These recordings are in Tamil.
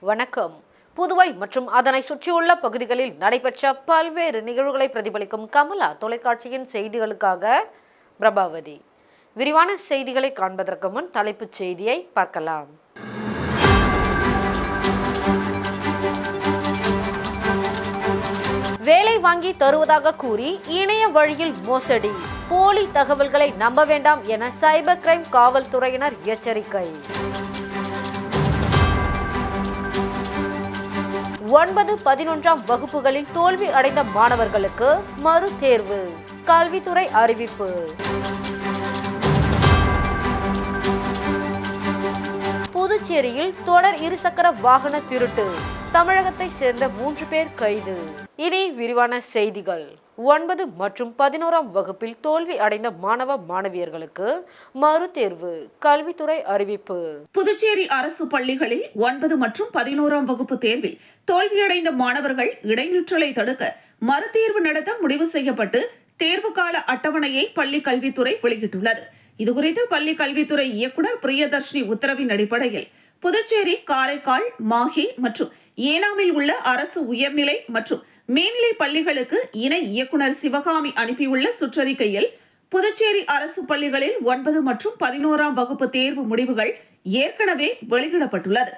வணக்கம். புதுவை மற்றும் அதனை சுற்றியுள்ள பகுதிகளில் நடைபெற்ற பல்வேறு நிகழ்வுகளை பிரதிபலிக்கும் கமலா தொலைக்காட்சியின் செய்திகளுக்காக பிரபாவதி. விரிவான செய்திகளை காண்பதற்கு முன் தலைப்புச் செய்தியை பார்க்கலாம். வேலை வாங்கி தருவதாக கூறி இணைய வழியில் மோசடி. போலி தகவல்களை நம்ப வேண்டாம் என சைபர் கிரைம் காவல்துறையினர் எச்சரிக்கை. ஒன்பது பதினொன்றாம் வகுப்புகளில் தோல்வி அடைந்த மாணவர்களுக்கு மறு தேர்வு. கல்வித்துறை அறிவிப்பு. புதுச்சேரியில் தொடர் இருசக்கர வாகன திருட்டு. தமிழகத்தை சேர்ந்த மூன்று பேர் கைது. இனி விரிவான செய்திகள். ஒன்பது மற்றும் பதினோராம் வகுப்பில் தோல்வி அடைந்த மாணவ மாணவியர்களுக்கு மறுதேர்வு கல்வித்துறை அறிவிப்பு. புதுச்சேரி அரசு பள்ளிகளில் ஒன்பது மற்றும் பதினோராம் வகுப்பு தேர்வில் தோல்வியடைந்த மாணவர்கள் இடைநிற்றலை தடுக்க மறுதேர்வு நடத்த முடிவு செய்யப்பட்டு தேர்வு கால அட்டவணையை பள்ளி கல்வித்துறை வெளியிட்டுள்ளது. இதுகுறித்து பள்ளி கல்வித்துறை இயக்குநர் பிரியதர்ஷினி உத்தரவின் அடிப்படையில் புதுச்சேரி காரைக்கால் மாஹே மற்றும் ஏனாமில் உள்ள அரசு உயர்நிலை மற்றும் மேல்நிலை பள்ளிகளுக்கு இணை இயக்குநர் சிவகாமி அனுப்பியுள்ள சுற்றறிக்கையில் புதுச்சேரி அரசு பள்ளிகளில் ஒன்பது மற்றும் பதினோராம் வகுப்பு தேர்வு முடிவுகள் ஏற்கனவே வெளியிடப்பட்டுள்ளது.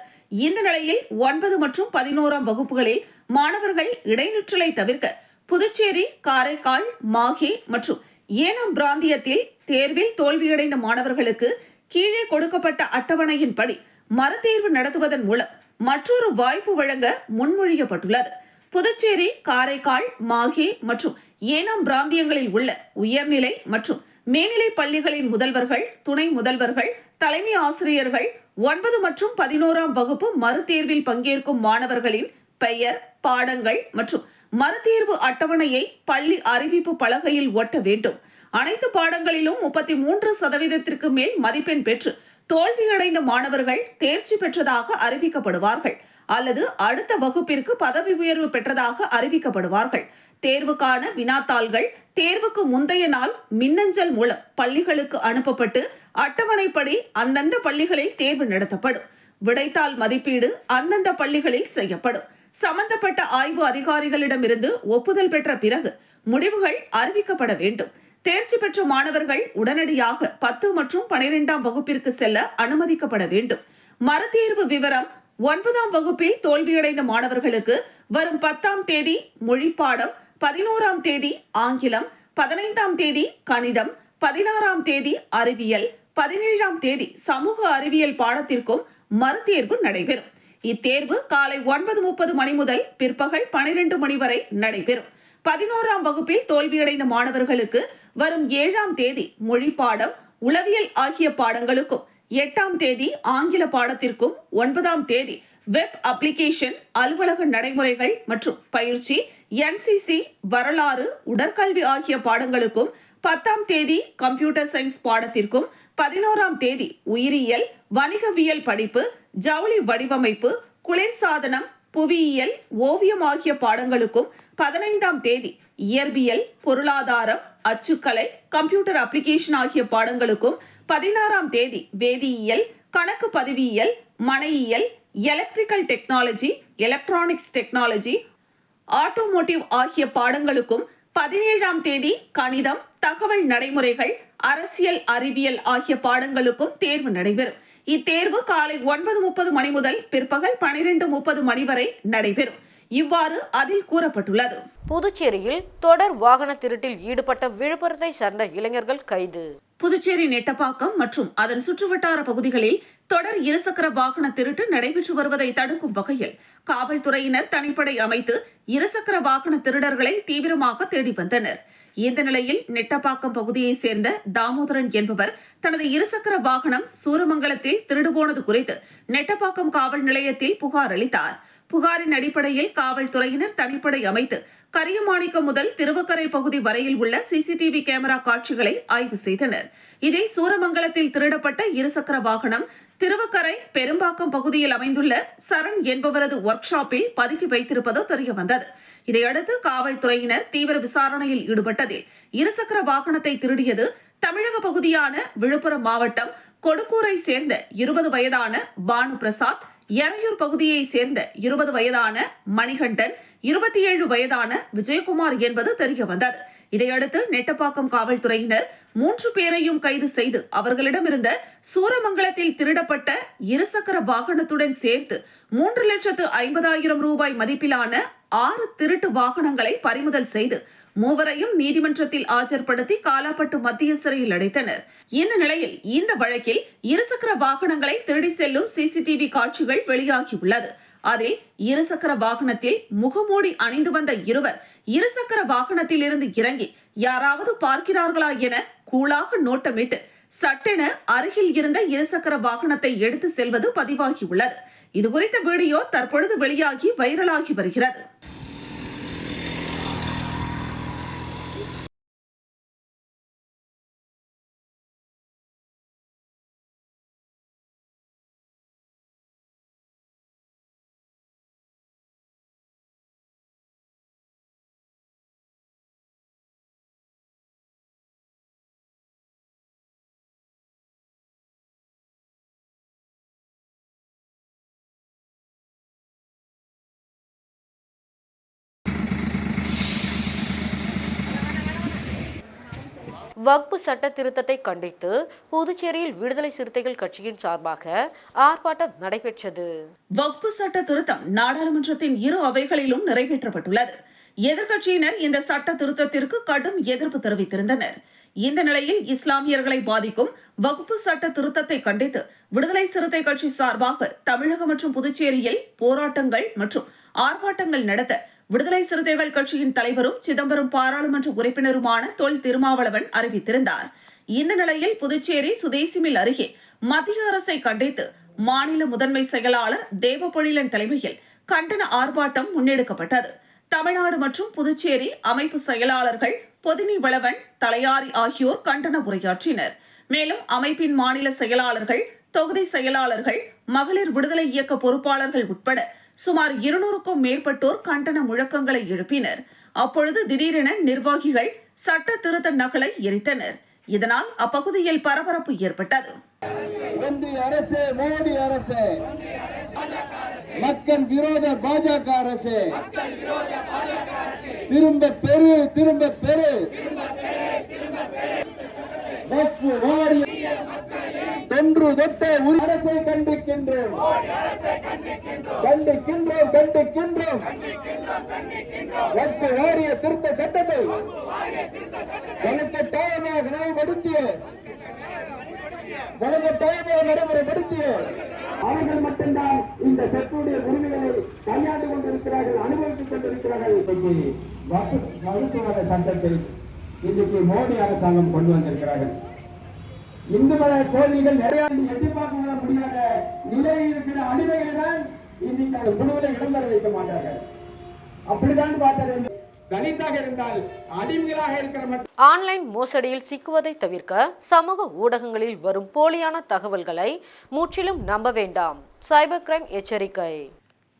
இந்த நிலையில் ஒன்பது மற்றும் பதினோராம் வகுப்புகளில் மாணவர்கள் இடைநிற்றலை தவிர்க்க புதுச்சேரி காரைக்கால் மாஹே மற்றும் ஏனாம் பிராந்தியத்தில் தேர்வில் தோல்வியடைந்த மாணவர்களுக்கு கீழே கொடுக்கப்பட்ட அட்டவணையின்படி மறுதேர்வு நடத்துவதன் மூலம் மற்றொரு வாய்ப்பு வழங்க முன்மொழியப்பட்டுள்ளது. புதுச்சேரி காரைக்கால் மாஹே மற்றும் ஏனாம் பிராந்தியங்களில் உள்ள உயர்நிலை மற்றும் மேல்நிலை பள்ளிகளின் முதல்வர்கள் துணை முதல்வர்கள் தலைமை ஆசிரியர்கள் ஒன்பது மற்றும் பதினோராம் வகுப்பு மறுதேர்வில் பங்கேற்கும் மாணவர்களின் பெயர் பாடங்கள் மற்றும் மறுதேர்வு அட்டவணையை பள்ளி அறிவிப்பு பலகையில் ஒட்ட வேண்டும். அனைத்து பாடங்களிலும் முப்பத்தி மூன்று சதவீதத்திற்கு மேல் மதிப்பெண் பெற்று தோல்வியடைந்த மாணவர்கள் தேர்ச்சி பெற்றதாக அறிவிக்கப்படுவார்கள். அல்லது அடுத்த வகுப்பிற்கு பதவி உயர்வு பெற்றதாக அறிவிக்கப்படுவார்கள். தேர்வுக்கான வினாத்தாள்கள் தேர்வுக்கு முந்தைய நாள் மின்னஞ்சல் மூலம் பள்ளிகளுக்கு அனுப்பப்பட்டு அட்டவணைப்படி அந்தந்த பள்ளிகளில் தேர்வு நடத்தப்படும். விடைத்தாள் மதிப்பீடு அந்தந்த பள்ளிகளில் செய்யப்படும். சம்பந்தப்பட்ட ஆய்வு அதிகாரிகளிடமிருந்து ஒப்புதல் பெற்ற பிறகு முடிவுகள் அறிவிக்கப்பட வேண்டும். தேர்ச்சி பெற்ற மாணவர்கள் உடனடியாக பத்து மற்றும் பனிரெண்டாம் வகுப்பிற்கு செல்ல அனுமதிக்கப்பட வேண்டும். மறுதேர்வு விவரம் ஒன்பதாம் வகுப்பில் தோல்வியடைந்த மாணவர்களுக்கு வரும் பத்தாம் தேதி மொழிப்பாடம் பதினோராம் தேதி ஆங்கிலம் பதினைந்தாம் தேதி கணிதம் பதினாறாம் தேதி அறிவியல் பதினேழாம் தேதி சமூக அறிவியல் பாடத்திற்கும் மறுதேர்வு நடைபெறும். இத்தேர்வு காலை ஒன்பது முப்பது மணி முதல் பிற்பகல் பனிரெண்டு மணி வரை நடைபெறும். பதினோராம் வகுப்பில் தோல்வியடைந்த மாணவர்களுக்கு வரும் ஏழாம் தேதி மொழி பாடம் உளவியல் ஆகிய பாடங்களுக்கும் எட்டாம் தேதி ஆங்கில பாடத்திற்கும் ஒன்பதாம் தேதி வெப் அப்ளிகேஷன் அலுவலக நடைமுறைகள் மற்றும் பயிற்சி என்சிசி வரலாறு உடற்கல்வி ஆகிய பாடங்களுக்கும் பத்தாம் தேதி கம்ப்யூட்டர் சயின்ஸ் பாடத்திற்கும் பதினோராம் தேதி உயிரியல் வணிகவியல் படிப்பு ஜவுளி வடிவமைப்பு குளிர்சாதனம் புவியியல் ஓவியம் ஆகிய பாடங்களுக்கும் பதினைந்தாம் தேதி இயற்பியல் பொருளாதாரம் அச்சுக்கலை கம்ப்யூட்டர் அப்ளிகேஷன் ஆகிய பாடங்களுக்கும் பதினாறாம் தேதி வேதியியல் கணக்கு பதிவியல் மனையியல் electrical technology electronics technology automotive ஆகிய பாடங்களுக்கும் பதினேழாம் தேதி கணிதம் தகவல் நடைமுறைகள் அரசியல் அறிவியல் ஆகிய பாடங்களுக்கும் தேர்வு நடைபெறும். இத்தேர்வு காலை ஒன்பது முப்பது மணி முதல் பிற்பகல் பனிரெண்டு முப்பது மணி வரை நடைபெறும். இவ்வாறு அதில் கூறப்பட்டுள்ளது. புதுச்சேரியில் தொடர் வாகன திருட்டில் ஈடுபட்ட விழுப்புரத்தை சார்ந்த இளைஞர்கள் கைது. புதுச்சேரி நெட்டப்பாக்கம் மற்றும் அதன் சுற்றுவட்டார பகுதிகளில் தொடர் இருசக்கர வாகன திருட்டு நடைபெற்று வருவதை தடுக்கும் வகையில் காவல்துறையினர் தனிப்படை அமைத்து இருசக்கர வாகன திருடர்களை தீவிரமாக தேடி வந்தனர். இந்த நிலையில் நெட்டப்பாக்கம் பகுதியைச் சேர்ந்த தாமோதரன் என்பவர் தனது இருசக்கர வாகனம் சூரமங்கலத்தில் திருடு போனது குறித்து நெட்டப்பாக்கம் காவல் நிலையத்தில் புகார் அளித்தார். புகாரின் அடிப்படையில் காவல்துறையினர் தனிப்படை அமைத்து கரியமாணிக்கம் முதல் திருவக்கரை பகுதி வரையில் உள்ள சிசிடிவி கேமரா காட்சிகளை ஆய்வு செய்தனர். இதில் சூரமங்கலத்தில் திருடப்பட்ட இருசக்கர வாகனம் திருவக்கரை பெரும்பாக்கம் பகுதியில் அமைந்துள்ள சரண் என்பவரது ஒர்க் ஷாப்பில் பதுக்கி வைத்திருப்பது தெரியவந்தது. இதையடுத்து காவல்துறையினர் தீவிர விசாரணையில் ஈடுபட்டதில் இருசக்கர வாகனத்தை திருடியது தமிழக பகுதியான விழுப்புரம் மாவட்டம் கொடுக்கூரை சேர்ந்த இருபது வயதான பானு பிரசாத் எறையூர் பகுதியை சேர்ந்த இருபது வயதான மணிகண்டன் இருபத்தி ஏழு வயதான விஜயகுமார் என்பது தெரிய வந்தது. இதையடுத்து நெட்டப்பாக்கம் காவல்துறையினர் மூன்று பேரையும் கைது செய்து அவர்களிடமிருந்த சூரமங்கலத்தில் திருடப்பட்ட இருசக்கர வாகனத்துடன் சேர்த்து மூன்று லட்சத்து ஐம்பதாயிரம் ரூபாய் மதிப்பிலான ஆறு திருட்டு வாகனங்களை பறிமுதல் செய்து மூவரையும் நீதிமன்றத்தில் ஆஜர்படுத்தி காலாப்பட்டு மத்திய சிறையில் அடைத்தனர். இந்த நிலையில் இந்த வழக்கில் இருசக்கர வாகனங்களை திருடி செல்லும் சிசிடிவி காட்சிகள் வெளியாகியுள்ளது. அதில் இருசக்கர வாகனத்தில் முகமூடி அணிந்து வந்த இருவர் இருசக்கர வாகனத்தில் இருந்து இறங்கி யாராவது பார்க்கிறார்களா என கூலாக நோட்டமிட்டு சட்டென அருகில் இருந்த இருசக்கர வாகனத்தை எடுத்து செல்வது பதிவாகியுள்ளது. இது குறித்த வீடியோ தற்பொழுது வெளியாகி வைரலாகி வருகிறது. வக்பு சட்ட திருத்தத்தை கண்டித்து புதுச்சேரியில் விடுதலை சிறுத்தைகள் கட்சியின் சார்பாக ஆர்ப்பாட்டம் நடைபெற்றது. வக்பு சட்ட திருத்தம் நாடாளுமன்றத்தின் இரு அவைகளிலும் நிறைவேற்றப்பட்டுள்ளது. எதிர்க்கட்சியினர் இந்த சட்ட திருத்தத்திற்கு கடும் எதிர்ப்பு தெரிவித்திருந்தனர். இந்த நிலையில் இஸ்லாமியர்களை பாதிக்கும் வகுப்பு சட்ட திருத்தத்தை கண்டித்து விடுதலை சிறுத்தை கட்சி சார்பாக தமிழகம் மற்றும் புதுச்சேரியில் போராட்டங்கள் மற்றும் ஆர்ப்பாட்டங்கள் நடத்த விடுதலை சிறுத்தைகள் கட்சியின் தலைவரும் சிதம்பரம் பாராளுமன்ற உறுப்பினருமான தொல் திருமாவளவன் அறிவித்திருந்தார். இந்த நிலையில் புதுச்சேரி சுதேசிமில் அருகே மத்திய அரசை கண்டித்து மாநில முதன்மை செயலாளர் தேவபொழிலன் தலைமையில் கண்டன ஆர்ப்பாட்டம் முன்னெடுக்கப்பட்டது. தமிழ்நாடு மற்றும் புதுச்சேரி அமைப்பு செயலாளர்கள் பொதினி வளவன் தலையாரி ஆகியோர் கண்டன உரையாற்றினர். மேலும் அமைப்பின் மாநில செயலாளர்கள் தொகுதி செயலாளர்கள் மகளிர் விடுதலை இயக்க பொறுப்பாளர்கள் உட்பட சுமார் இருநூறுக்கும் மேற்பட்டோர் கண்டன முழக்கங்களை எழுப்பினர். அப்பொழுது திடீரென நிர்வாகிகள் சட்ட திருத்த நகலை எரித்தனர். இதனால் அப்பகுதியில் பரபரப்பு ஏற்பட்டது. ஒன்றிய அரசு மோடி அரசு. மக்கள் விரோத பாஜக அரசு. திரும்ப பெரு திரும்ப பெரு வக்ஃபு வாரிய தொன்று தொட்ட உரி அரசை கண்டிக்கின்றோம். கண்டிக்கின்றோம் கண்டிக்கின்றோம். வக்ஃபு வாரிய திருத்த சட்டத்தை வலுக்கட்டாயமாக நினைவுபடுத்திய வலுக்கட்டாயமாக நடைமுறைப்படுத்திய அவர்கள் மட்டும்தான் இந்த சத்துடைய உரிமைகளை கையாண்டு கொண்டிருக்கிறார்கள் அனுபவித்துக் கொண்டிருக்கிறார்கள். வகுப்புவாத சட்டத்தை இன்றைக்கு மோடி அரசாங்கம் கொண்டு வந்திருக்கிறார்கள். இந்து மத கோயில்கள் நிறைய எதிர்பார்க்க முடியாத நிலையில் இருக்கிற அடிமைகளை தான் இன்னைக்கு அந்த குழுவில் இடம்பெற வைக்க மாட்டார்கள். அப்படிதான் பார்த்தது. ஆன்லைன் மோசடியில் சிக்குவதை தவிர்க்க சமூக ஊடகங்களில் வரும் போலியான தகவல்களை முற்றிலும் நம்ப வேண்டாம். சைபர் கிரைம் எச்சரிக்கை.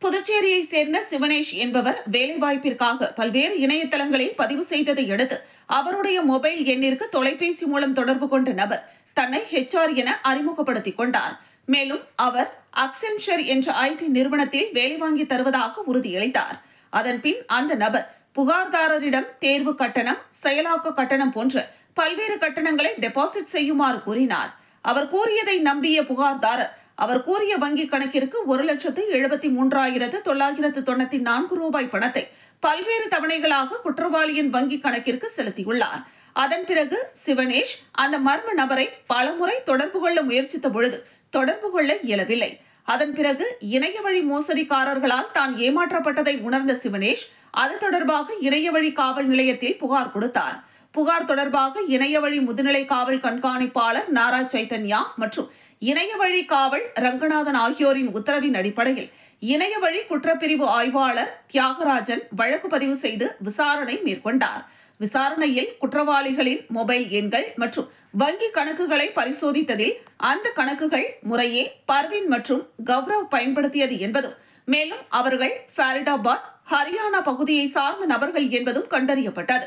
புதுச்சேரியை சேர்ந்த சிவனேஷ் என்பவர் வேலைவாய்ப்பிற்காக பல்வேறு இணையதளங்களில் பதிவு செய்ததை அடுத்து அவருடைய மொபைல் எண்ணிற்கு தொலைபேசி மூலம் தொடர்பு கொண்ட நபர். தன்னை ஹெச்ஆர் என அறிமுகப்படுத்திக் கொண்டார். மேலும் அவர் அக்சென்ஷர் என்ற ஐடி நிறுவனத்தில் வேலை வாங்கி தருவதாக உறுதியளித்தார். அதன் பின் அந்த நபர் புகார்தாரரிடம் தேர்வு கட்டணம் செயலாக்க கட்டணம் போன்ற பல்வேறு கட்டணங்களை டெபாசிட் செய்யுமாறு கூறினார். அவர் கூறியதை நம்பிய புகார்தாரர் அவர் கூறிய வங்கி கணக்கிற்கு ஒரு லட்சத்து எழுபத்தி மூன்றாயிரத்து தொள்ளாயிரத்து தொண்ணூத்தி நான்கு ரூபாய் பணத்தை பல்வேறு தவணைகளாக குற்றவாளியின் வங்கி கணக்கிற்கு செலுத்தியுள்ளார். அதன் பிறகு சிவனேஷ் அந்த மர்ம நபரை பலமுறை தொடர்பு கொள்ள முயற்சித்த பொழுது தொடர்பு கொள்ள இயலவில்லை. அதன் பிறகு இணைய வழி மோசடிக்காரர்களால் தான் ஏமாற்றப்பட்டதை உணர்ந்த சிவனேஷ் அது தொடர்பாக இணைய வழி காவல் நிலையத்தில் புகார் கொடுத்தார். புகார் தொடர்பாக இணைய வழி முதுநிலை காவல் கண்காணிப்பாளர் நாரா சைத்தன்யா மற்றும் இணைய வழி காவல் ரங்கநாதன் ஆகியோரின் உத்தரவின் அடிப்படையில் இணைய வழி குற்றப்பிரிவு ஆய்வாளர் தியாகராஜன் வழக்கு பதிவு செய்து விசாரணை மேற்கொண்டார். விசாரணையில் குற்றவாளிகளின் மொபைல் எண்கள் மற்றும் வங்கி கணக்குகளை பரிசோதித்ததில் அந்த கணக்குகள் முறையே பர்வின் மற்றும் கௌரவ் பயன்படுத்தியது என்பதும் மேலும் அவர்கள் ஃபரிதாபாத் ஹரியானா பகுதியை சார்ந்த நபர்கள் என்பதும் கண்டறியப்பட்டது.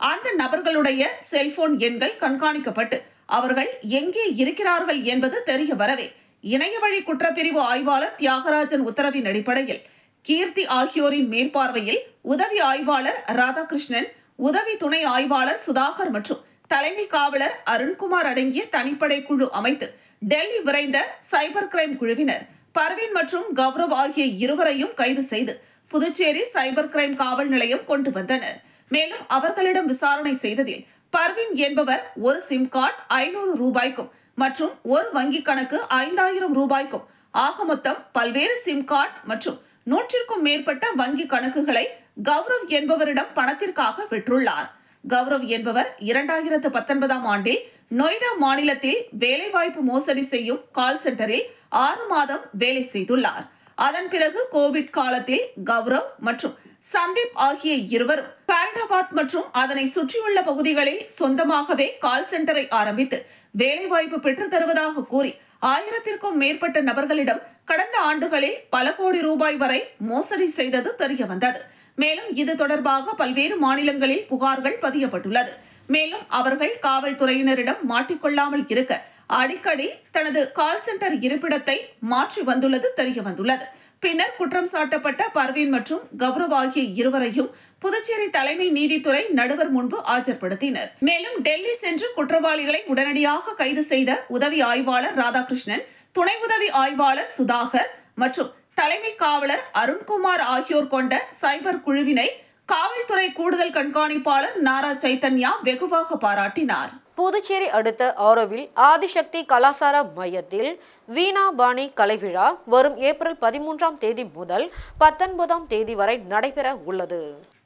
அந்த நபர்களுடைய செல்போன் எண்கள் கண்காணிக்கப்பட்டு அவர்கள் எங்கே இருக்கிறார்கள் என்பது தெரிய வரவே இணைய வழி குற்றப்பிரிவு ஆய்வாளர் தியாகராஜன் உத்தரவின் அடிப்படையில் கீர்த்தி ஆகியோரின் மேற்பார்வையில் உதவி ஆய்வாளர் ராதாகிருஷ்ணன் உதவி துணை ஆய்வாளர் சுதாகர் மற்றும் தலைமை காவலர் அருண்குமார் அடங்கிய தனிப்படை குழு அமைத்து டெல்லி விரைந்த சைபர் கிரைம் குழுவினர் பர்வீன் மற்றும் கௌரவ் ஆகிய இருவரையும் கைது செய்து புதுச்சேரி சைபர் கிரைம் காவல் நிலையம் கொண்டு வந்தனர். மேலும் அவர்களிடம் விசாரணை செய்ததில் பர்வீன் என்பவர் ஒரு சிம் கார்டு ஐநூறு ரூபாய்க்கும் மற்றும் ஒரு வங்கி கணக்கு ஐந்தாயிரம் ரூபாய்க்கும் ஆக மொத்தம் பல்வேறு சிம் கார்டு மற்றும் நூற்றிற்கும் மேற்பட்ட வங்கி கணக்குகளை கௌரவ் என்பவரிடம் பணத்திற்காக பெற்றுள்ளார் கௌரவ் என்பவர் இரண்டாயிரத்து பத்தொன்பதாம் ஆண்டில் நொய்டா மாநிலத்தில் வேலைவாய்ப்பு மோசடி செய்யும் கால் சென்டரில் ஆறு மாதம் வேலை செய்துள்ளார். அதன் பிறகு கோவிட் காலத்தில் கௌரவ் மற்றும் சந்தீப் ஆகிய இருவரும் பாரடாபாத் மற்றும் அதனை சுற்றியுள்ள பகுதிகளில் சொந்தமாகவே கால் சென்டரை ஆரம்பித்து வேலைவாய்ப்பு பெற்றுத் தருவதாக கூறி ஆயிரத்திற்கும் மேற்பட்ட நபர்களிடம் கடந்த ஆண்டுகளில் பல கோடி ரூபாய் வரை மோசடி செய்தது தெரிய வந்தது மேலும் இது தொடர்பாக பல்வேறு மாநிலங்களில் புகார்கள் பதியப்பட்டுள்ளது. மேலும் அவர்கள் காவல்துறையினரிடம் மாட்டிக்கொள்ளாமல் இருக்க அடிக்கடி தனது கால் சென்டர் இருப்பிடத்தை மாற்றி வந்துள்ளது தெரிய வந்துள்ளது. பின்னர் குற்றம் சாட்டப்பட்ட பர்வீன் மற்றும் கௌரவ் ஆகிய இருவரையும் புதுச்சேரி தலைமை நீதித்துறை நடுவர் முன்பு ஆஜர்படுத்தினர். மேலும் டெல்லி சென்று குற்றவாளிகளை உடனடியாக கைது செய்த உதவி ஆய்வாளர் ராதாகிருஷ்ணன் துணை உதவி ஆய்வாளர் சுதாகர் மற்றும் தலைமை காவலர் அருண்குமார் ஆகியோர் கொண்ட சைபர் குழுவினை காவல்துறை கூடுதல் கண்காணிப்பாளர் நாரா சைத்தன்யா வெகுவாக பாராட்டினார். புதுச்சேரி அடுத்த ஆரோவில் ஆதிசக்தி கலாசார மையத்தில் வீணா பாணி கலைவிழா வரும் ஏப்ரல் பதிமூன்றாம் தேதி முதல் பத்தொன்பதாம் தேதி வரை நடைபெற உள்ளது.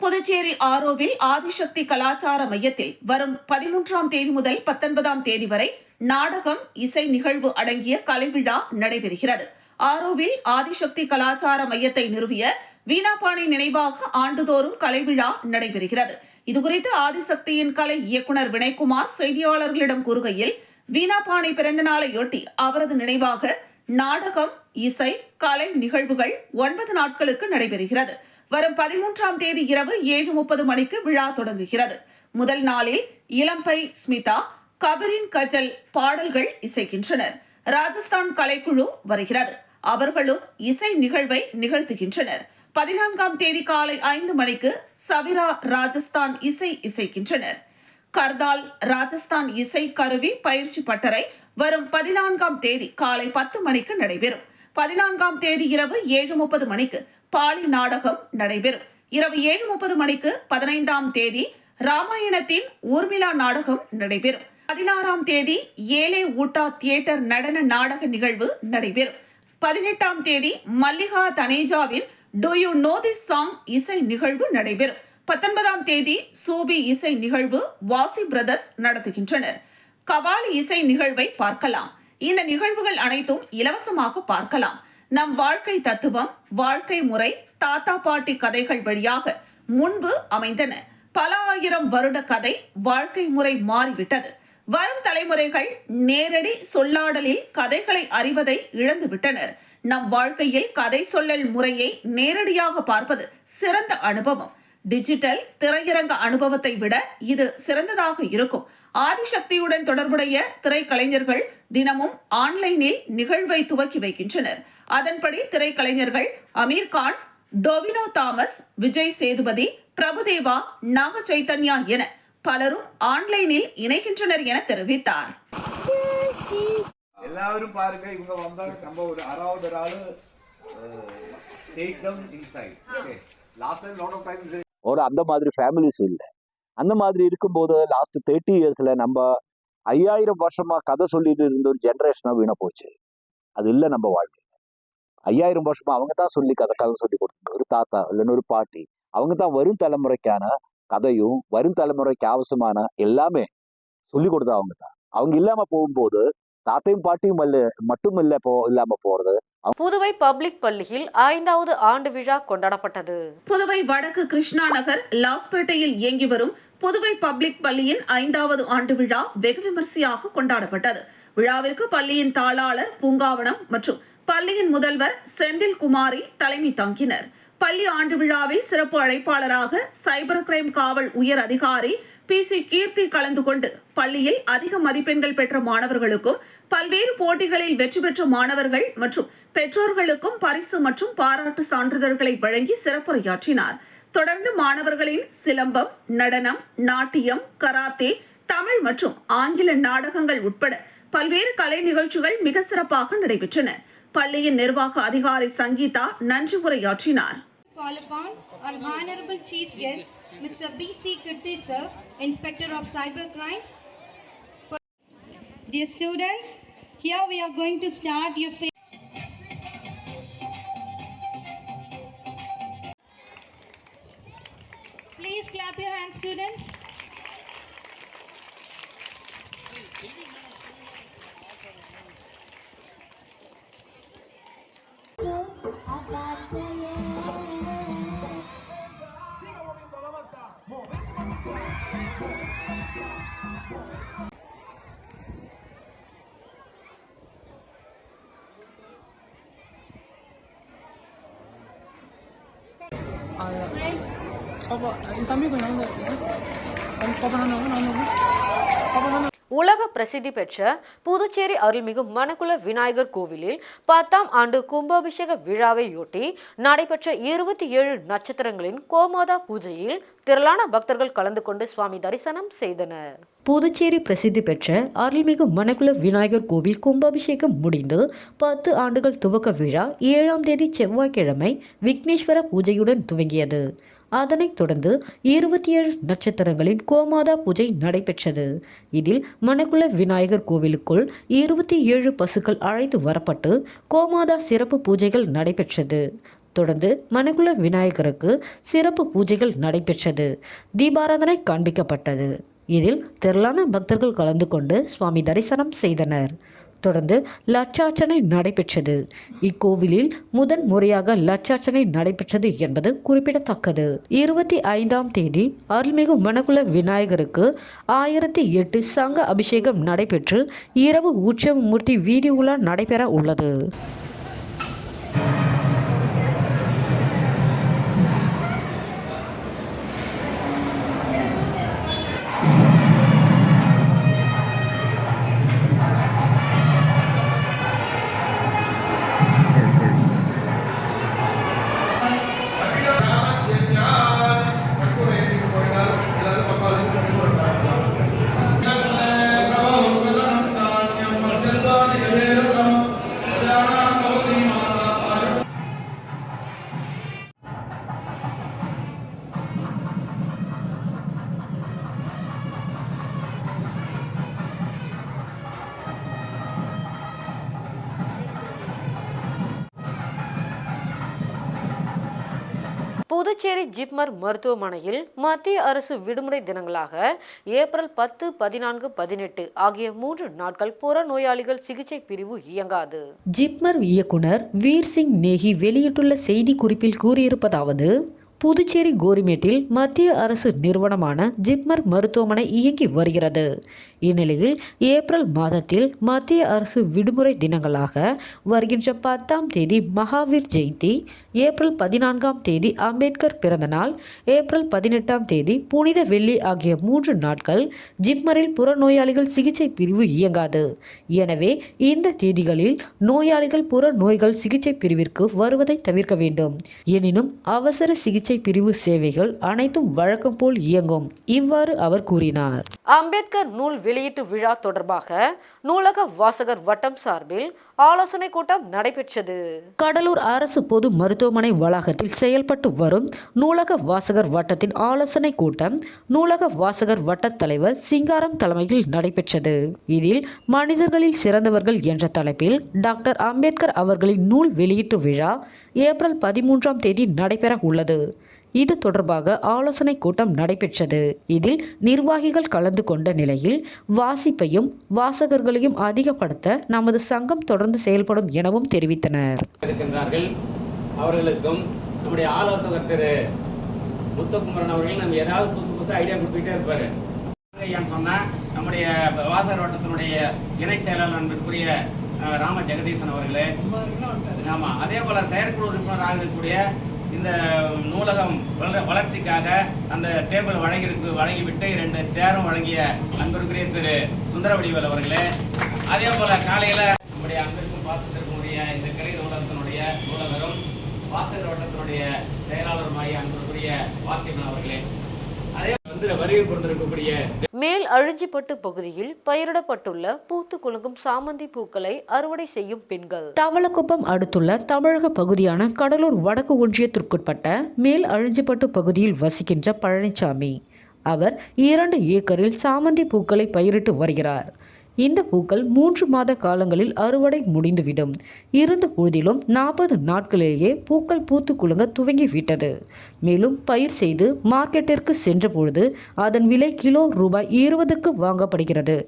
புதுச்சேரி ஆரோவில் ஆதிசக்தி கலாச்சார மையத்தில் வரும் பதிமூன்றாம் தேதி முதல் பத்தொன்பதாம் தேதி வரை நாடகம் இசை நிகழ்வு அடங்கிய கலைவிழா நடைபெறுகிறது. ஆரோவில் ஆதிசக்தி கலாச்சார மையத்தை நிறுவிய வீணாபாணி நினைவாக ஆண்டுதோறும் கலைவிழா நடைபெறுகிறது. இதுகுறித்து ஆதிசக்தியின் கலை இயக்குனர் வினய்குமார் செய்தியாளர்களிடம் கூறுகையில் வீணாபாணி பிறந்த நாளையொட்டி அவரது நினைவாக நாடகம் இசை கலை நிகழ்வுகள் ஒன்பது நாட்களுக்கு நடைபெறுகிறது. வரும் பதிமூன்றாம் தேதி இரவு ஏழு முப்பது மணிக்கு விழா தொடங்குகிறது. முதல் நாளில் இளம்பை ஸ்மிதா கபரின் கஜல் பாடல்கள் இசைக்கின்றனர். ராஜஸ்தான் கலைக்குழு வருகிறது. அவர்களும் இசை நிகழ்வை நிகழ்த்துகின்றனர். பதினான்காம் தேதி காலை ஐந்து மணிக்கு சவிரா ராஜஸ்தான் இசை இசைக்கின்றனர். கர்தால் ராஜஸ்தான் இசை கருவி பயிற்சி பட்டறை வரும் பதினான்காம் தேதி காலை பத்து மணிக்கு நடைபெறும். பதினான்காம் தேதி இரவு ஏழு முப்பது மணிக்கு பாலி நாடகம் நடைபெறும். இரவு ஏழு முப்பது மணிக்கு பதினைந்தாம் தேதி ராமாயணத்தின் ஊர்மிளா நாடகம் நடைபெறும். பதினாறாம் தேதி ஏலே ஊட்டா தியேட்டர் நடன நாடக நிகழ்வு நடைபெறும். பதினெட்டாம் தேதி Mallika தனேஜாவின் do you know this song இசை நிகழ்வு நடைபெறும். பத்தொன்பதாம் தேதி சூபி இசை நிகழ்வு வாசி பிரதர்ஸ் நடத்துகின்றனர். கபாலி இசை நிகழ்வை பார்க்கலாம். இந்த நிகழ்வுகள் அனைத்தும் இலவசமாக பார்க்கலாம். நம் வாழ்க்கை தத்துவம் வாழ்க்கை முறை தாத்தா பாட்டி கதைகள் வழியாக முன்பு அமைந்தன. பல ஆயிரம் வருட கதை வாழ்க்கை முறை மாறிவிட்டது. வரும் தலைமுறைகள் நேரடி சொல்லாடலில் கதைகளை அறிவதை இழந்து விட்டனர் நம் வாழ்க்கையில் கதை சொல்லல் முறையை நேரடியாக பார்ப்பது சிறந்த அனுபவம். டிஜிட்டல் திரையரங்க அனுபவத்தை விட இது சிறந்ததாக இருக்கும். ஆதிசக்தியுடன் தொடர்புடைய திரைக்கலைஞர்கள் தினமும் ஆன்லைனில் நிகழ்வை துவக்கி வைக்கின்றனர். அதன்படி திரைக்கலைஞர்கள் அமீர்கான் டொவினோ தாமஸ் விஜய் சேதுபதி பிரபுதேவா நாக சைத்தன்யா என பலரும் ஆன்லைனில் இணைகின்றனர் என தெரிவித்தார். எல்லாரும் பாருங்க இவங்க வந்தா நம்ம ஒரு அறாவது ஒரு ஆளு take them inside okay last time lot of times ஒரு அந்த மாதிரி ஃபேமிலிஸும் இல்லை. அந்த மாதிரி இருக்கும்போது லாஸ்ட் தேர்ட்டி இயர்ஸ்ல நம்ம ஐயாயிரம் வருஷமா கதை சொல்லிட்டு இருந்த ஒரு ஜென்ரேஷனா வீணா போச்சு. அது இல்லை நம்ம வாழ்க்கை ஐயாயிரம் வருஷமா அவங்க தான் சொல்லி கதை கதை சொல்லி கொடுத்தாங்க ஒரு தாத்தா இல்லைன்னு ஒரு பாட்டி அவங்க தான் வரும் தலைமுறைக்கான கதையும் வரும் தலைமுறைக்கு அவசியமான எல்லாமே சொல்லி கொடுத்தா அவங்க தான். அவங்க இல்லாம போகும்போது தாத்தையும் பாட்டியும் மட்டும் இல்ல போ இல்லாம போறது. புதுவை பப்ளிக் பள்ளியில் ஐந்தாவது ஆண்டு விழா கொண்டாடப்பட்டது. புதுவை வடக்கு கிருஷ்ணா நகர் லாஸ்பேட்டையில் இயங்கி வரும் புதுவை பப்ளிக் பள்ளியின் ஐந்தாவது ஆண்டு விழா வெகு விமர்சையாக கொண்டாடப்பட்டது. விழாவிற்கு பள்ளியின் தாளாளர் பூங்காவனம் மற்றும் பள்ளியின் முதல்வர் செந்தில் குமாரி தலைமை தாங்கினர். பள்ளி ஆண்டு விழாவில் சிறப்பு அழைப்பாளராக சைபர் கிரைம் காவல் உயர் அதிகாரி பி சி கீர்த்தி கலந்து கொண்டு பள்ளியில் அதிக மதிப்பெண்கள் பெற்ற மாணவர்களுக்கும் பல்வேறு போட்டிகளில் வெற்றி பெற்ற மாணவர்கள் மற்றும் பெற்றோர்களுக்கும் பரிசு மற்றும் பாராட்டு சான்றிதழ்களை வழங்கி சிறப்புரையாற்றினார். தொடர்ந்து மாணவர்களின் சிலம்பம் நடனம் நாட்டியம் கராத்தே தமிழ் மற்றும் ஆங்கில நாடகங்கள் உட்பட பல்வேறு கலை நிகழ்ச்சிகள் மிக சிறப்பாக நடைபெற்றன. பள்ளியின் நிர்வாக அதிகாரி சங்கீதா நன்றி உரையாற்றினார் call upon our Honorable Chief Guest, Mr. B.C. Kirti Sir, Inspector of Cybercrime. Dear students, here we are going to start your fa- Please clap your hands, students. Papa, entah mi kenapa, entah mi kenapa. உலக பிரசித்தி பெற்ற புதுச்சேரி அருள்மிகு மணக்குள விநாயகர் கோவிலில் பத்தாம் ஆண்டு கும்பாபிஷேக விழாவையொட்டி நடைபெற்ற இருபத்தி ஏழு நட்சத்திரங்களின் கோமாதா பூஜையில் திரளான பக்தர்கள் கலந்து கொண்டு சுவாமி தரிசனம் செய்தனர். புதுச்சேரி பிரசித்தி பெற்ற அருள்மிகு மணக்குள விநாயகர் கோவில் கும்பாபிஷேகம் முடிந்து பத்து ஆண்டுகள் துவக்க விழா ஏழாம் தேதி செவ்வாய்க்கிழமை விக்னேஸ்வர பூஜையுடன் துவங்கியது. அதனைத் தொடர்ந்து இருபத்தி ஏழு நட்சத்திரங்களின் கோமாதா பூஜை நடைபெற்றது. இதில் மணக்குள விநாயகர் கோவிலுக்குள் இருபத்தி ஏழு பசுக்கள் அழைத்து வரப்பட்டு கோமாதா சிறப்பு பூஜைகள் நடைபெற்றது. தொடர்ந்து மணக்குள விநாயகருக்கு சிறப்பு பூஜைகள் நடைபெற்றது. தீபாராதனை காண்பிக்கப்பட்டது. இதில் திரளான பக்தர்கள் கலந்து கொண்டு சுவாமி தரிசனம் செய்தனர். தொடர்ந்து லட்சார்ச்சனை நடைபெற்றது. இக்கோவிலில் முதன் முறையாக லட்சார்ச்சனை நடைபெற்றது என்பது குறிப்பிடத்தக்கது. இருபத்தி ஐந்தாம் தேதி அருள்மிகு மணக்குள விநாயகருக்கு ஆயிரத்தி எட்டு சங்க அபிஷேகம் நடைபெற்று இரவு உற்சவமூர்த்தி வீதி உலா நடைபெற உள்ளது. புதுச்சேரி ஜிப்மர் மருத்துவமனையில் மத்திய அரசு விடுமுறை தினங்களாக ஏப்ரல் பத்து பதினான்கு பதினெட்டு ஆகிய மூன்று நாட்கள் புற நோயாளிகள் சிகிச்சை பிரிவு இயங்காது. ஜிப்மர் இயக்குனர் வீர் சிங் நேகி வெளியிட்டுள்ள செய்தி குறிப்பில் கூறியிருப்பதாவது புதுச்சேரி கோரிமேட்டில் மத்திய அரசு நிறுவனமான ஜிப்மர் மருத்துவமனை இயங்கி வருகிறது. இந்நிலையில் ஏப்ரல் மாதத்தில் மத்திய அரசு விடுமுறை தினங்களாக வருகின்ற பத்தாம் தேதி மகாவீர் ஜெயந்தி ஏப்ரல் பதினான்காம் தேதி அம்பேத்கர் பிறந்தநாள் ஏப்ரல் பதினெட்டாம் தேதி புனித வெள்ளி ஆகிய மூன்று நாட்கள் ஜிப்மரில் புறநோயாளிகள் சிகிச்சை பிரிவு இயங்காது. எனவே இந்த தேதிகளில் நோயாளிகள் புற நோய்கள் சிகிச்சை பிரிவிற்கு வருவதை தவிர்க்க வேண்டும். எனினும் அவசர சிகிச்சை பிரிவு சேவைகள் அனைத்தும் வழக்கம் போல் இயங்கும். இவ்வாறு அவர் கூறினார். அம்பேத்கர் நூல் வெளியீட்டு விழா தொடர்பாக நூலக வாசகர் வட்டம் சார்பில் ஆலோசனை கூட்டம் நடைபெற்றது. கடலூர் அரசு பொது மருத்துவமனை வளாகத்தில் செயல்பட்டு வரும் நூலக வாசகர் வட்டத்தின் ஆலோசனை கூட்டம் நூலக வாசகர் வட்ட தலைவர் சிங்காரம் தலைமையில் நடைபெற்றது. இதில் மனிதர்களில் சிறந்தவர்கள் என்ற தலைப்பில் டாக்டர் அம்பேத்கர் அவர்களின் நூல் வெளியீட்டு விழா ஏப்ரல் பதிமூன்றாம் தேதி நடைபெற உள்ளது. இது தொடர்பாக ஆலோசனை கூட்டம் நடைபெற்றது. இதில் நிர்வாகிகள் கலந்து கொண்ட நிலையில் வாசிப்பையும் வாசகர்களையும் அதிகப்படுத்த நமது சங்கம் தொடர்ந்து செயல்படும் எனவும் தெரிவித்தனர். அவர்களுக்கும் நம்முடைய ஆலோசகர் திரு. முத்தகுமரன் அவர்கள் நம்ம ஏதாவது புதுசு புதுசு ஐடியா கொடுத்துக்கிட்டே இருப்பாரு. ஏன்னு சொன்னா நம்முடைய வாசகர் வட்டத்தினுடைய இணை செயலாளர் அன்பிற்குரிய ராம ஜெகதீசன் அவர்களே. ஆமா அதே போல செயற்குழு உறுப்பினராக இருக்கக்கூடிய இந்த நூலகம் வளர்ச்சிக்காக அந்த டேபிள் வழங்கியிருக்கு வழங்கிவிட்டு இரண்டு சேரும் வழங்கிய அன்பிற்குரிய திரு சுந்தரவடிவேல் அவர்களே. அதே போல காலையில நம்முடைய அன்பிற்கும் பாசத்திற்கும் உரிய இந்த கிளை நூலகத்தினுடைய நூலகரும் வாசகர் வட்டத்தினுடைய செயலாளருமாகிய அன்பிற்குரிய வாக்கியமன் அவர்களே அதே வந்து வருகை புரிந்திருக்கக்கூடிய மேல் அழிஞ்சிப்பட்டு பகுதியில் பயிரிடப்பட்டுள்ள பூத்து குலுங்கும் சாமந்தி பூக்களை அறுவடை செய்யும் பெண்கள். தவளக்குப்பம் அடுத்துள்ள தமிழக பகுதியான கடலூர் வடக்கு ஒன்றியத்திற்குட்பட்ட மேல் அழிஞ்சிப்பட்டு பகுதியில் வசிக்கின்ற பழனிசாமி அவர் இரண்டு ஏக்கரில் சாமந்தி பூக்களை பயிரிட்டு வருகிறார். இந்த பூக்கள் மூன்று மாத காலங்களில் அறுவடை முடிந்துவிடும். இருந்த பொழுதிலும் நாற்பது நாட்களிலேயே பூக்கள் பூத்து குலுங்க துவங்கிவிட்டது. மேலும் பயிர் செய்து மார்க்கெட்டிற்கு சென்ற பொழுது அதன் விலை கிலோ ரூபாய் இருபதுக்கு வாங்கப்படுகிறது.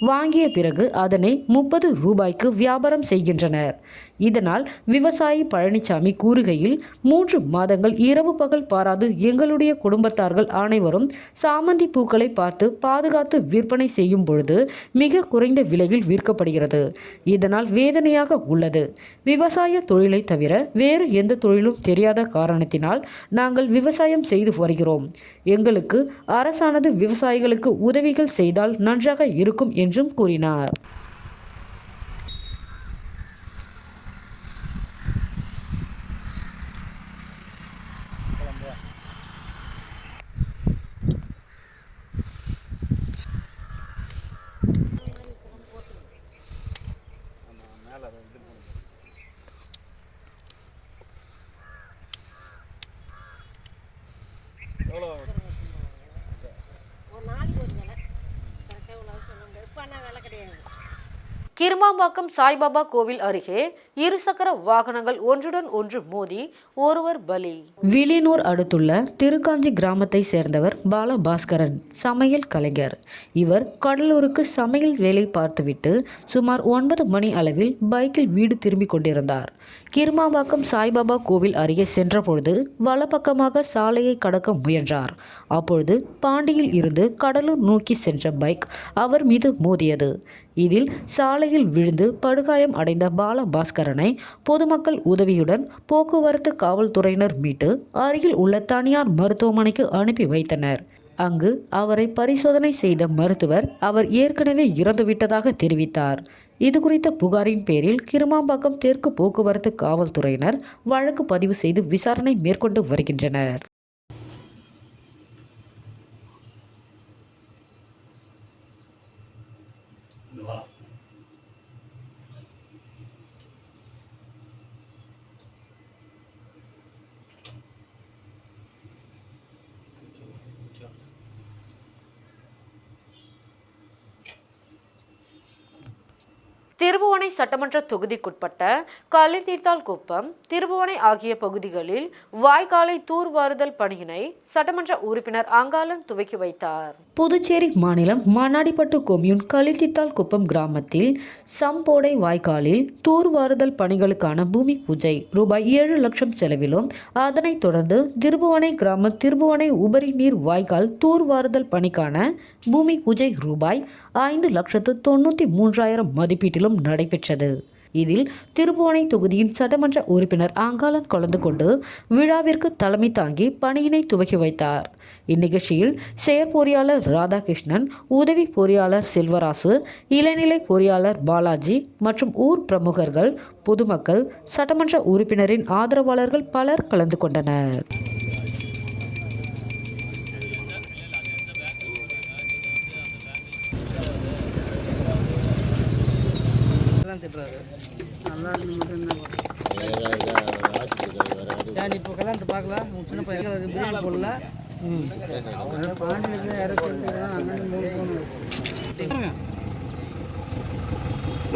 வாங்கிய பிறகு அதனை முப்பது ரூபாய்க்கு வியாபாரம் செய்கின்றனர். இதனால் விவசாயி பழனிசாமி கூறுகையில் மூன்று மாதங்கள் இரவு பகல் பாராது எங்களுடைய குடும்பத்தார்கள் அனைவரும் சாமந்தி பூக்களை பார்த்து பாதுகாத்து விற்பனை செய்யும் பொழுது மிக குறைந்த விலையில் விற்கப்படுகிறது. இதனால் வேதனையாக உள்ளது. விவசாய தொழிலை தவிர வேறு எந்த தொழிலும் தெரியாத காரணத்தினால் நாங்கள் விவசாயம் செய்து வருகிறோம். எங்களுக்கு அரசானது விவசாயிகளுக்கு உதவிகள் செய்தால் நன்றாக இருக்கும் என்றும் கூறினார். Yeah. கிருமாம்பாக்கம் சாய்பாபா கோவில் அருகே இருசக்கர வாகனங்கள் ஒன்றுடன் ஒன்று மோதி ஒருவர் பலி. விலினூர் அடுத்துள்ள திருக்காஞ்சி கிராமத்தை சேர்ந்தவர் பாலபாஸ்கரன் சமையல் கலைஞர். இவர் கடலூருக்கு சமையல் வேலை பார்த்துவிட்டு சுமார் ஒன்பது மணி அளவில் பைக்கில் வீடு திரும்பிக் கொண்டிருந்தார். கிருமாம்பாக்கம் சாய்பாபா கோவில் அருகே சென்றபொழுது வலப்பக்கமாக சாலையை கடக்க முயன்றார். அப்பொழுது பாண்டியில் இருந்து கடலூர் நோக்கி சென்ற பைக் அவர் மீது மோதியது. இதில் சாலையில் விழுந்து படுகாயம் அடைந்த பாலபாஸ்கரனை பொதுமக்கள் உதவியுடன் போக்குவரத்து காவல்துறையினர் மீட்டு அருகில் உள்ள தனியார் மருத்துவமனைக்கு அனுப்பி வைத்தனர். அங்கு அவரை பரிசோதனை செய்த மருத்துவர் அவர் ஏற்கனவே இறந்துவிட்டதாக தெரிவித்தார். இது குறித்த புகாரின் பேரில் கிருமாம்பாக்கம் தெற்கு போக்குவரத்து காவல்துறையினர் வழக்கு பதிவு செய்து விசாரணை மேற்கொண்டு வருகின்றனர். திருபுவனை சட்டமன்ற தொகுதிக்குட்பட்ட கள்ளித்தீர்த்தால் குப்பம் திருபுவனை ஆகிய பகுதிகளில் வாய்க்காலை தூர்வாறுதல் பணியினை சட்டமன்ற உறுப்பினர் அங்காளன் துவக்கி வைத்தார். புதுச்சேரி மாநிலம் மண்ணாடிப்பட்டு கொம்யூன் கள்ளித்தீர்த்தால் குப்பம் கிராமத்தில் சம்போடை வாய்க்காலில் தூர்வாறுதல் பணிகளுக்கான பூமி பூஜை ரூபாய் ஏழு லட்சம் செலவிலும் அதனைத் தொடர்ந்து திருபுவனை கிராம திருபுவனை உபரி நீர் வாய்க்கால் தூர்வாறுதல் பணிக்கான பூமி பூஜை ரூபாய் ஐந்து லட்சத்து தொண்ணூற்றி மூன்றாயிரம் மதிப்பீட்டிலும் நடைபெற்றது. இதில் திருபுவனை தொகுதியின் சட்டமன்ற உறுப்பினர் ஆங்காளன் கலந்து கொண்டு விழாவிற்கு தலைமை தாங்கி பணியினை துவக்கி வைத்தார். இந்நிகழ்ச்சியில் செயற்பொறியாளர் ராதாகிருஷ்ணன் உதவி பொறியாளர் செல்வராசு இளநிலை பொறியாளர் பாலாஜி மற்றும் ஊர் பிரமுகர்கள் பொதுமக்கள் சட்டமன்ற உறுப்பினரின் ஆதரவாளர்கள் பலர் கலந்து கொண்டனர். ஏன் இப்போ கல்யாணத்தை பார்க்கல? உன் சின்ன பையன் பிரியாணி போடல.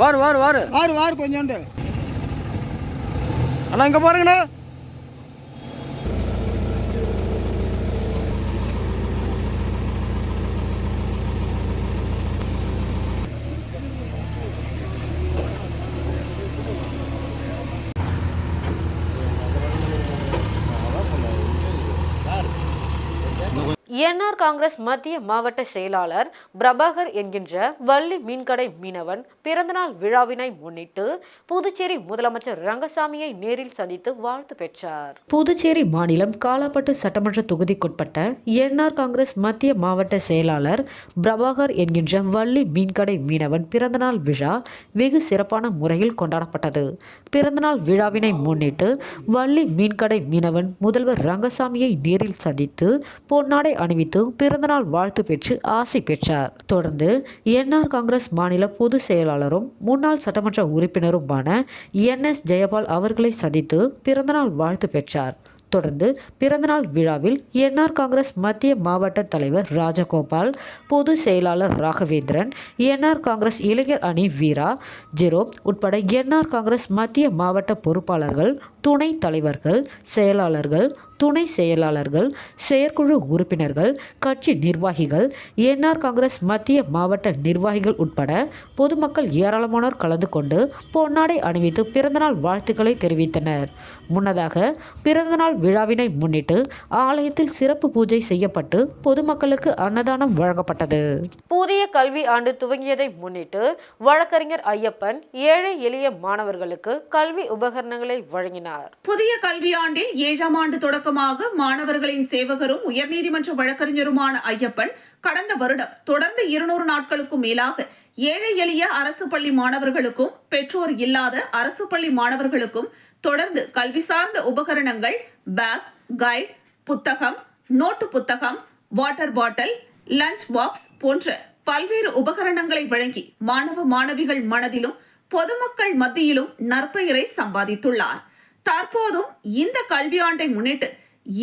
வாரு வாரு வாரு. வாரு வாரு கொஞ்சோண்டு. அண்ணா இங்கே பாருங்கண்ணா. என்ஆர் காங்கிரஸ் மத்திய மாவட்ட செயலாளர் பிரபாகர் என்கின்ற வள்ளி மீன்கடை மீனவன் பிறந்தநாள் விழாவினை முன்னிட்டு புதுச்சேரி முதலமைச்சர் ரங்கசாமியை நேரில் சந்தித்து வாழ்த்து பெற்றார். புதுச்சேரி மாநிலம் காலாப்பட்டு சட்டமன்ற தொகுதிக்குட்பட்ட என்ஆர் காங்கிரஸ் மத்திய மாவட்ட செயலாளர் பிரபாகர் என்கின்ற வள்ளி மீன்கடை மீனவன் பிறந்தநாள் விழா வெகு சிறப்பான முறையில் கொண்டாடப்பட்டது. பிறந்தநாள் விழாவினை முன்னிட்டு வள்ளி மீன்கடை மீனவன் முதல்வர் ரங்கசாமியை நேரில் சந்தித்து பொன்னாடை அணிவித்து பிறந்தநாள் வாழ்த்து பெற்று ஆசை பெற்றார். தொடர்ந்து என்ஆர் காங்கிரஸ் மாநில பொதுச் செயலாளரும் முன்னாள் சட்டமன்ற உறுப்பினருமான என் எஸ் ஜெயபால் அவர்களை சந்தித்து பிறந்தநாள் வாழ்த்து பெற்றார். தொடர்ந்து பிறந்தநாள் விழாவில் என்ஆர் காங்கிரஸ் மத்திய மாவட்ட தலைவர் ராஜகோபால் பொதுச் செயலாளர் ராகவேந்திரன் என்ஆர் காங்கிரஸ் இளைஞர் அணி வீரா ஜெரோம் உட்பட என்ஆர் காங்கிரஸ் மத்திய மாவட்ட பொறுப்பாளர்கள் துணை தலைவர்கள் செயலாளர்கள் துணை செயலாளர்கள் செயற்குழு உறுப்பினர்கள் கட்சி நிர்வாகிகள் என்ஆர் காங்கிரஸ் மத்திய மாவட்ட நிர்வாகிகள் உட்பட பொதுமக்கள் ஏராளமானோர் கலந்து கொண்டு பொன்னாடை அணிவித்து பிறந்தநாள் வாழ்த்துக்களை தெரிவித்தனர். முன்னதாக பிறந்தநாள் விழாவினை முன்னிட்டு ஆலயத்தில் சிறப்பு பூஜை செய்யப்பட்டு பொதுமக்களுக்கு அன்னதானம் வழங்கப்பட்டது. புதிய கல்வி ஆண்டு துவங்கியதை முன்னிட்டு வழக்கறிஞர் ஐயப்பன் ஏழை எளிய மாணவர்களுக்கு கல்வி உபகரணங்களை வழங்கினார். புதிய கல்வியாண்டில் ஏழாம் ஆண்டு வழக்கமாக மாணவர்களின் சேவகரும் உயர்நீதிமன்ற வழக்கறிஞருமான ஐயப்பன் கடந்த வருடம் தொடர்ந்து இருநூறு நாட்களுக்கும் மேலாக ஏழை எளிய அரசு பள்ளி மாணவர்களுக்கும் பெற்றோர் இல்லாத அரசு பள்ளி மாணவர்களுக்கும் தொடர்ந்து கல்வி சார்ந்த உபகரணங்கள் பேக் கைட் புத்தகம் நோட்டு புத்தகம் வாட்டர் பாட்டில் லஞ்ச் பாக்ஸ் போன்ற பல்வேறு உபகரணங்களை வழங்கி மாணவ மாணவிகள் மனதிலும் பொதுமக்கள் மத்தியிலும் நற்பெயரை சம்பாதித்துள்ளார். தற்போதும் இந்த கல்வியாண்டை முன்னிட்டு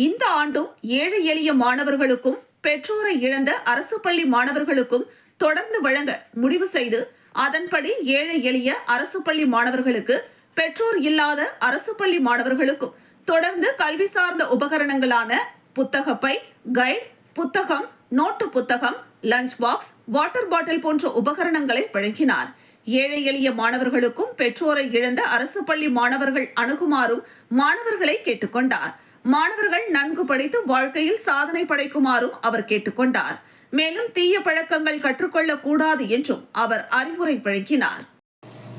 இந்த ஆண்டும் ஏழை எளிய மாணவர்களுக்கும் பெற்றோரை இழந்த அரசு பள்ளி மாணவர்களுக்கும் தொடர்ந்து வழங்க முடிவு செய்து அதன்படி ஏழை எளிய அரசு பள்ளி மாணவர்களுக்கு பெற்றோர் இல்லாத அரசு பள்ளி மாணவர்களுக்கும் தொடர்ந்து கல்வி சார்ந்த உபகரணங்களான புத்தகப்பை கைட் புத்தகம் நோட்டு புத்தகம் லஞ்ச் பாக்ஸ் வாட்டர் பாட்டில் போன்ற உபகரணங்களை வழங்கினார். ஏழை எளிய மாணவர்களுக்கும் பெற்றோரை இழந்த அரசு பள்ளி மாணவர்கள் அணுகுமாறும் மாணவர்களை கேட்டுக்கொண்டார். மாணவர்கள் நன்கு படித்து வாழ்க்கையில் சாதனை படைக்குமாறும் அவர் கேட்டுக்கொண்டார். மேலும் தீய பழக்கங்கள் கற்றுக்கொள்ளக் கூடாது என்றும் அவர் அறிவுரை வழங்கினார்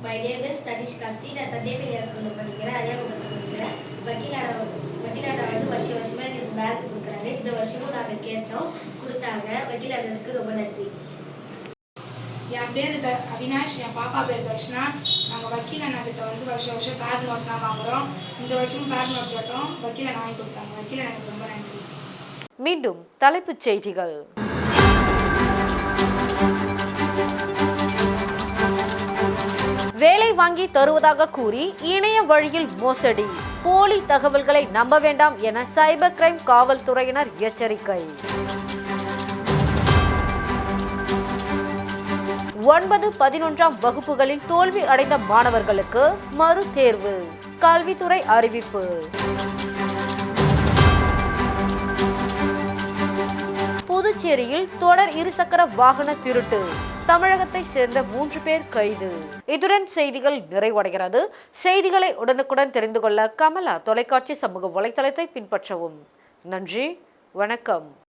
my name is Tanish Kasti நான் தந்தை ஸ்கூலில் படிக்கிறேன். அரியாபுரத்தில் படிக்கிறேன். வக்கீலாட வக்கீலாடா வந்து வருஷம் வருஷமே எனக்கு பேக் கொடுக்குறாங்க இந்த வருஷமும் நாங்கள் கேட்டோம். கொடுத்தாங்க. வக்கீலாடனுக்கு ரொம்ப நன்றி. என் பேர் த அவினாஷ் என் பாப்பா பேர் தர்ஷனா. நாங்கள் வக்கீல் அண்ணாக்கிட்ட வந்து வருஷம் வருஷம் பேக் நோட்லாம் வாங்குறோம். இந்த வருஷமும் பேக் நோட் கேட்டோம். வக்கீல் அண்ணா வாங்கி கொடுத்தாங்க. வக்கீல் எனக்கு ரொம்ப நன்றி. மீண்டும் தலைப்புச் செய்திகள். வேலை வாங்கி தருவதாக கூறி இணைய வழியில் மோசடி. போலி தகவல்களை நம்ப வேண்டாம் என சைபர் கிரைம் காவல்துறையினர் எச்சரிக்கை. ஒன்பது பதினொன்றாம் வகுப்புகளில் தோல்வி அடைந்த மாணவர்களுக்கு மறு தேர்வு. கல்வித்துறை அறிவிப்பு. புதுச்சேரியில் தொடர் இருசக்கர வாகன திருட்டு. தமிழகத்தை சேர்ந்த மூன்று பேர் கைது. இதுடன் செய்திகள் நிறைவடைகிறது. செய்திகளை உடனுக்குடன் தெரிந்து கொள்ள கமலா தொலைக்காட்சி சமூக வலைத்தளத்தை பின்பற்றவும். நன்றி வணக்கம்.